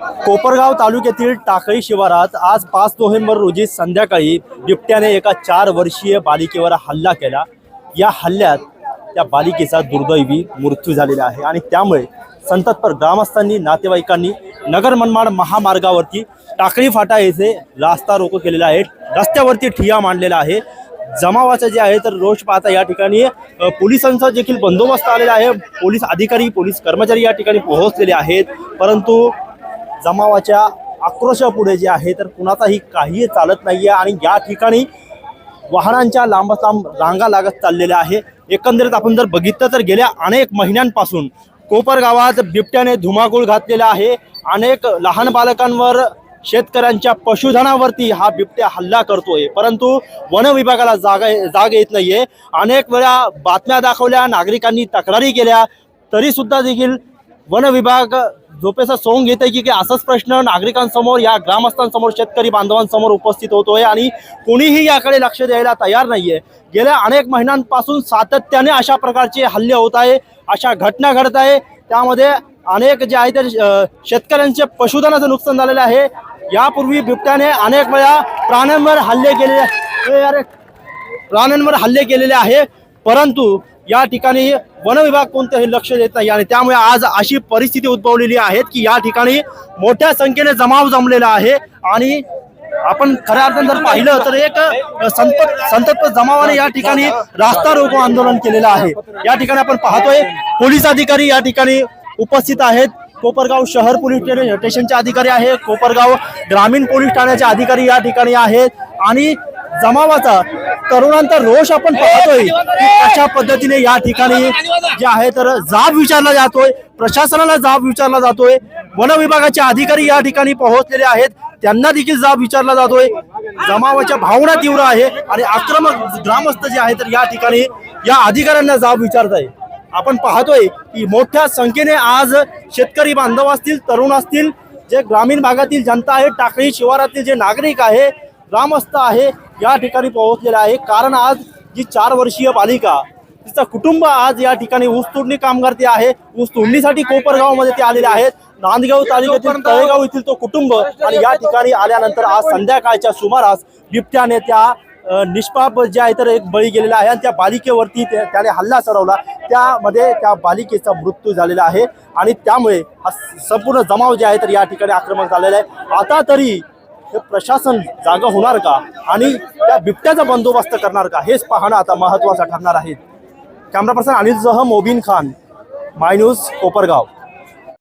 कोपरगाव तालुक्यातील टाकळी शिवारात आज पाच नोव्हेंबर रोजी संध्याकाळी बिबट्याने एका चार वर्षीय बालिकेवर हल्ला केला. या हल्ल्यात त्या बालिकेचा दुर्दैवी मृत्यू झालेला आहे आणि त्यामुळे संततपर ग्रामस्थांनी नातेवाईकांनी नगर मनमाड महामार्गावरती टाकळी फाटा येथे रास्ता रोको केलेला आहे. रस्त्यावरती ठिया मांडलेला आहे. जमावाचं जे आहे तर रोष पाहता या ठिकाणी पोलिसांचा देखील बंदोबस्त आलेला आहे. पोलीस अधिकारी पोलीस कर्मचारी या ठिकाणी पोहोचलेले आहेत. परंतु जमावाच्या आक्रोशापुढे जे आहे तर कुणाचाही काहीही चालत नाही आहे आणि या ठिकाणी वाहनांच्या लांब लांब रांगा लागत चाललेल्या आहे. एकंदरीत आपण जर बघितलं तर गेल्या अनेक महिन्यांपासून कोपर गावात बिबट्याने धुमाकूळ घातलेला आहे. अनेक लहान बालकांवर शेतकऱ्यांच्या पशुधनावरती हा बिबट्या हल्ला करतोय. परंतु वन विभागाला जागा जाग येत नाहीये. अनेक वेळा बातम्या दाखवल्या नागरिकांनी तक्रारी केल्या तरी सुद्धा देखील वन विभाग झोपेचा सोंग घेत आहे की असाच प्रश्न नागरिकांसमोर या ग्रामस्थांसमोर शेतकरी बांधवांसमोर उपस्थित होतोय आणि कोणीही याकडे लक्ष द्यायला तयार नाहीये. गेल्या अनेक महिन्यांपासून सातत्याने अशा प्रकारचे हल्ले होत आहे अशा घटना घडत आहे. त्यामध्ये अनेक जे आहे ते शेतकऱ्यांचे पशुधनाचं नुकसान झालेलं आहे. यापूर्वी बिबट्याने अनेक वेळा प्राण्यांवर हल्ले केलेले अरे प्राण्यांवर हल्ले केलेले आहे. परंतु या ठिकाणी वन विभाग कोणतंही लक्ष देत नाही आणि त्यामुळे आज अशी परिस्थिती उद्भवलेली आहे की या ठिकाणी मोठ्या संख्येने जमाव जमलेला आहे आणि आपण खऱ्या अर्थाने जर पाहिलं तर एक संतप संतप जमावाने या ठिकाणी रास्ता रोको आंदोलन केलेलं आहे. या ठिकाणी आपण पाहतोय पोलीस अधिकारी या ठिकाणी उपस्थित आहेत. कोपरगाव शहर पोलीस स्टेशनचे अधिकारी आहेत कोपरगाव ग्रामीण पोलीस ठाण्याचे अधिकारी या ठिकाणी आहेत. आणि जमावाचा तरुणांचा रोष आपण पाहतोय. की कशा पद्धतीने या ठिकाणी जे आहे तर जाब विचारला जातोय. प्रशासनाला जाब विचारला जातोय. वन विभागाचे अधिकारी या ठिकाणी पोहोचलेले आहेत. त्यांना देखील जाब विचारला जातोय. जमावाच्या भावना तीव्र आहे आणि आक्रमक ग्रामस्थ जे आहे तर या ठिकाणी या अधिकाऱ्यांना जाब विचारत आहे आपण पाहतोय की मोठ्या संख्येने आज शेतकरी बांधव असतील तरुण असतील जे ग्रामीण भागातील जनता आहे टाकळी शिवारातील जे नागरिक आहे ग्रामस्थ आहे या ठिकाणी पोहोचलेला आहे. कारण आज जी चार वर्षीय बालिका तिचं कुटुंब आज या ठिकाणी ऊस तोडणी कामगार ते आहे. ऊस तोडणीसाठी कोपरगावमध्ये ते आलेले आहेत. नांदगाव तालुक्यातील तळेगाव येथील तो कुटुंब आणि या ठिकाणी आल्यानंतर आज संध्याकाळच्या सुमारास बिबट्याने त्या निष्पाप जे आहे तर एक बळी गेलेला आहे आणि त्या बालिकेवरती त्याने हल्ला चढवला. त्यामध्ये त्या बालिकेचा मृत्यू झालेला आहे आणि त्यामुळे हा संपूर्ण जमाव जे आहे तर या ठिकाणी आक्रमक झालेला आहे. आता तरी हे प्रशासन जागा होणार का? आणि त्या बिबट्याचा बंदोबस्त करणार का? हेच पाहणं आता महत्त्वाचं ठरणार आहे. कॅमेरा पर्सन अनिलसह मोबिन खान माय न्यूज कोपरगाव.